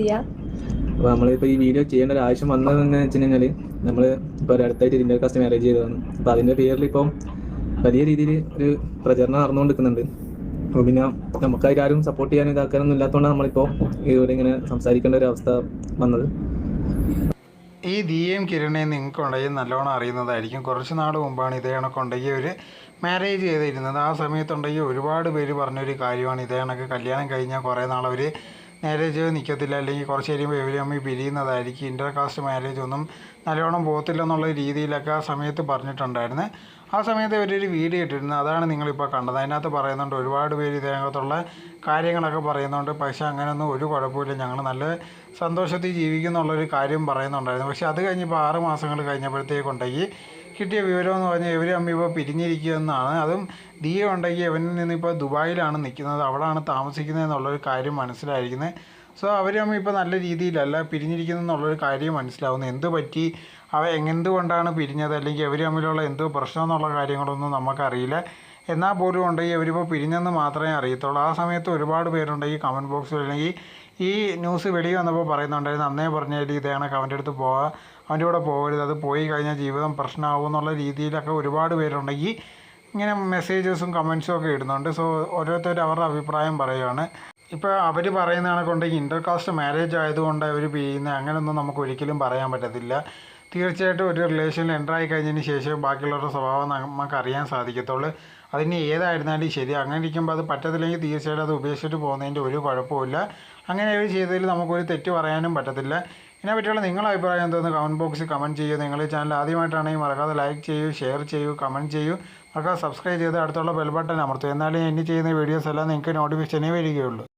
ദിയ നമ്മളിപ്പോ ഈ വീഡിയോ ചെയ്യേണ്ട ഒരു ആവശ്യം വന്നതെന്ന് വെച്ച് കഴിഞ്ഞാൽ നമ്മൾ ഇപ്പൊ അടുത്തായിട്ട് ഇതിന്റെ കാസ്റ്റ് മാരേജ് ചെയ്തതാണ്. അപ്പൊ അതിന്റെ പേരിൽ ഇപ്പം വലിയ രീതിയിൽ ഒരു പ്രചരണം നടന്നുകൊണ്ടിരിക്കുന്നുണ്ട്. അപ്പൊ പിന്നെ നമുക്കായിട്ട് ആരും സപ്പോർട്ട് ചെയ്യാനും ഇതാക്കാനൊന്നും ഇല്ലാത്തതുകൊണ്ട് നമ്മളിപ്പോ ഇവിടെ ഇങ്ങനെ സംസാരിക്കേണ്ട ഒരു അവസ്ഥ വന്നത്. ഈ ദിയയും കിരണേ നിങ്ങൾക്ക് ഉണ്ടെങ്കിൽ നല്ലോണം അറിയുന്നതായിരിക്കും. കുറച്ച് നാൾ മുമ്പാണ് ഇതേ കണക്കുണ്ടെങ്കിൽ ഒരു മാരേജ് ചെയ്തിരുന്നത്. ആ സമയത്തുണ്ടെങ്കിൽ ഒരുപാട് പേര് പറഞ്ഞൊരു കാര്യമാണ്. ഇതേ കണക്ക് കല്യാണം കഴിഞ്ഞാൽ കുറേ നാൾ അവർ മാരേജ് നിൽക്കത്തില്ല അല്ലെങ്കിൽ കുറച്ച് കഴിയുമ്പോൾ ഇവർ തമ്മിൽ പിരിയുന്നതായിരിക്കും. ഇന്റർ കാസ്റ്റ് മാരേജ് ഒന്നും നല്ലോണം പോകത്തില്ല എന്നുള്ള രീതിയിലൊക്കെ ആ സമയത്ത് പറഞ്ഞിട്ടുണ്ടായിരുന്നു. ആ സമയത്ത് ഇവരൊരു വീഡിയോ ഇട്ടിരുന്നു. അതാണ് നിങ്ങളിപ്പോൾ കണ്ടത്. അതിനകത്ത് പറയുന്നുണ്ട് ഒരുപാട് പേര് ഇതിനകത്തുള്ള കാര്യങ്ങളൊക്കെ പറയുന്നുണ്ട്. പക്ഷേ അങ്ങനെയൊന്നും ഒരു കുഴപ്പമില്ല ഞങ്ങൾ നല്ല സന്തോഷത്തിൽ ജീവിക്കുന്നുള്ളൊരു കാര്യം പറയുന്നുണ്ടായിരുന്നു. പക്ഷേ അത് കഴിഞ്ഞപ്പോൾ ആറ് മാസങ്ങൾ കഴിഞ്ഞപ്പോഴത്തേക്കുണ്ടെങ്കിൽ കിട്ടിയ വിവരം എന്ന് പറഞ്ഞാൽ ഇവർ അമ്മ ഇപ്പോൾ പിരിഞ്ഞിരിക്കുകയെന്നാണ്. അതും ദിയ ഉണ്ടെങ്കിൽ ഇവനിൽ നിന്ന് ഇപ്പോൾ ദുബായിലാണ് നിൽക്കുന്നത്. അവിടെയാണ് താമസിക്കുന്നത് എന്നുള്ളൊരു കാര്യം മനസ്സിലായിരിക്കുന്നത്. സോ അവർ അമ്മ ഇപ്പോൾ നല്ല രീതിയിലല്ല പിരിഞ്ഞിരിക്കുന്നു എന്നുള്ളൊരു കാര്യം മനസ്സിലാവുന്നു. എന്ത് പറ്റി? അവ എന്തുകൊണ്ടാണ് പിരിഞ്ഞത്? അല്ലെങ്കിൽ അവർ തമ്മിലുള്ള എന്തോ പ്രശ്നം എന്നുള്ള കാര്യങ്ങളൊന്നും നമുക്കറിയില്ല. എന്നാൽ പോലും ഉണ്ടെങ്കിൽ ഇവരിപ്പോൾ പിരിഞ്ഞെന്ന് മാത്രമേ അറിയത്തുള്ളൂ. ആ സമയത്ത് ഒരുപാട് പേരുണ്ട് ഈ കമന്റ് ബോക്സിൽ അല്ലെങ്കിൽ ഈ ന്യൂസ് വെളി വന്നപ്പോൾ പറയുന്നുണ്ടായിരുന്നു അന്നേ പറഞ്ഞാൽ ഇതാണ് അവന്റെ അടുത്ത് പോവുക അവന്റെ കൂടെ പോകരുത് അത് പോയി കഴിഞ്ഞാൽ ജീവിതം പ്രശ്നമാവും എന്നുള്ള രീതിയിലൊക്കെ ഒരുപാട് പേരുണ്ടെങ്കിൽ ഇങ്ങനെ മെസ്സേജസും കമൻസും ഒക്കെ ഇടുന്നുണ്ട്. സോ ഓരോരുത്തർ അവരുടെ അഭിപ്രായം പറയുകയാണ് ഇപ്പോൾ അവർ പറയുന്ന കണക്കുണ്ടെങ്കിൽ ഇന്റർ കാസ്റ്റ് മാരേജ് ആയതുകൊണ്ട് അവർ പിരിയുന്ന അങ്ങനെയൊന്നും നമുക്ക് ഒരിക്കലും പറയാൻ പറ്റത്തില്ല. തീർച്ചയായിട്ടും ഒരു റിലേഷനിൽ ആയി കഴിഞ്ഞതിന് ശേഷം ബാക്കിയുള്ളവരുടെ സ്വഭാവം നമുക്ക് അറിയാൻ സാധിക്കത്തുള്ളൂ. അതിന് ഏതായിരുന്നാലും ശരി. അങ്ങനെ ഇരിക്കുമ്പോൾ അത് പറ്റത്തില്ലെങ്കിൽ തീർച്ചയായിട്ടും അത് ഉപേക്ഷിച്ചിട്ട് പോകുന്നതിന്റെ ഒരു കുഴപ്പമില്ല അങ്ങനെ അവർ ചെയ്തതിൽ നമുക്കൊരു തെറ്റ് പറയാനും പറ്റത്തില്ല. ഇതിനെ പറ്റിയുള്ള നിങ്ങളുടെ അഭിപ്രായം എന്തോന്ന് കമന്റ് ബോക്സിൽ കമന്റ് ചെയ്യൂ. നിങ്ങൾ ചാനൽ ആദ്യമായിട്ടാണെങ്കിൽ മറക്കാതെ ലൈക്ക് ചെയ്യൂ ഷെയർ ചെയ്യൂ കമന്റ് ചെയ്യൂ. മറക്കാതെ സബ്സ്ക്രൈബ് ചെയ്ത് അടുത്തുള്ള ബെൽ ബട്ടൺ അമർത്തും. എന്നാലേ ഇനി ചെയ്യുന്ന വീഡിയോസ് എല്ലാം നിങ്ങൾക്ക് നോട്ടിഫിക്കേഷനേ വരികയുള്ളൂ.